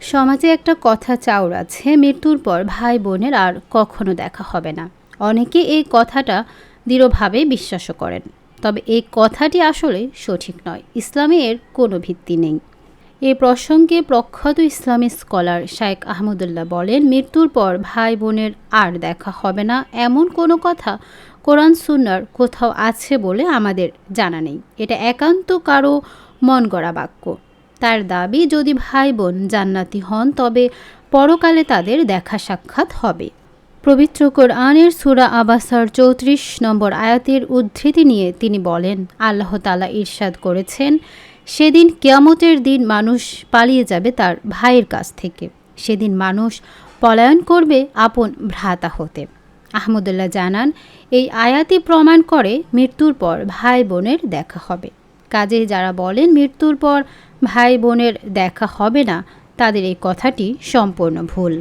সমাজে একটা কথা চাউর আছে, মৃত্যুর পর ভাই বোনের আর কখনো দেখা হবে না। অনেকে এই কথাটা দৃঢ়ভাবে বিশ্বাসও করেন। তবে এই কথাটি আসলে সঠিক নয়, ইসলামে এর কোনো ভিত্তি নেই। এ প্রসঙ্গে প্রখ্যাত ইসলামী স্কলার শায়েক আহমদুল্লাহ বলেন, মৃত্যুর পর ভাই বোনের আর দেখা হবে না, এমন কোনো কথা কোরআন সুন্নার কোথাও আছে বলে আমাদের জানা নেই। এটা একান্ত কারও মন গড়া বাক্য। তার দাবি, যদি ভাই বোন জান্নাতি হন, তবে পরকালে তাদের দেখা সাক্ষাৎ হবে। পবিত্র কোরআনের সুরা আবাসার চৌত্রিশ নম্বর আয়াতের উদ্ধৃতি নিয়ে তিনি বলেন, আল্লাহ তালা ইরশাদ করেছেন, সেদিন কেয়ামতের দিন মানুষ পালিয়ে যাবে তার ভাইয়ের কাছ থেকে। সেদিন মানুষ পলায়ন করবে আপন ভ্রাতা হতে। আহমদুল্লাহ জানান, এই আয়াতি প্রমাণ করে মৃত্যুর পর ভাই বোনের দেখা হবে। কাজেই যারা বলেন মৃত্যুর পর ভাই বোনের দেখা হবে না, তাদের এই কথাটি সম্পূর্ণ ভুল।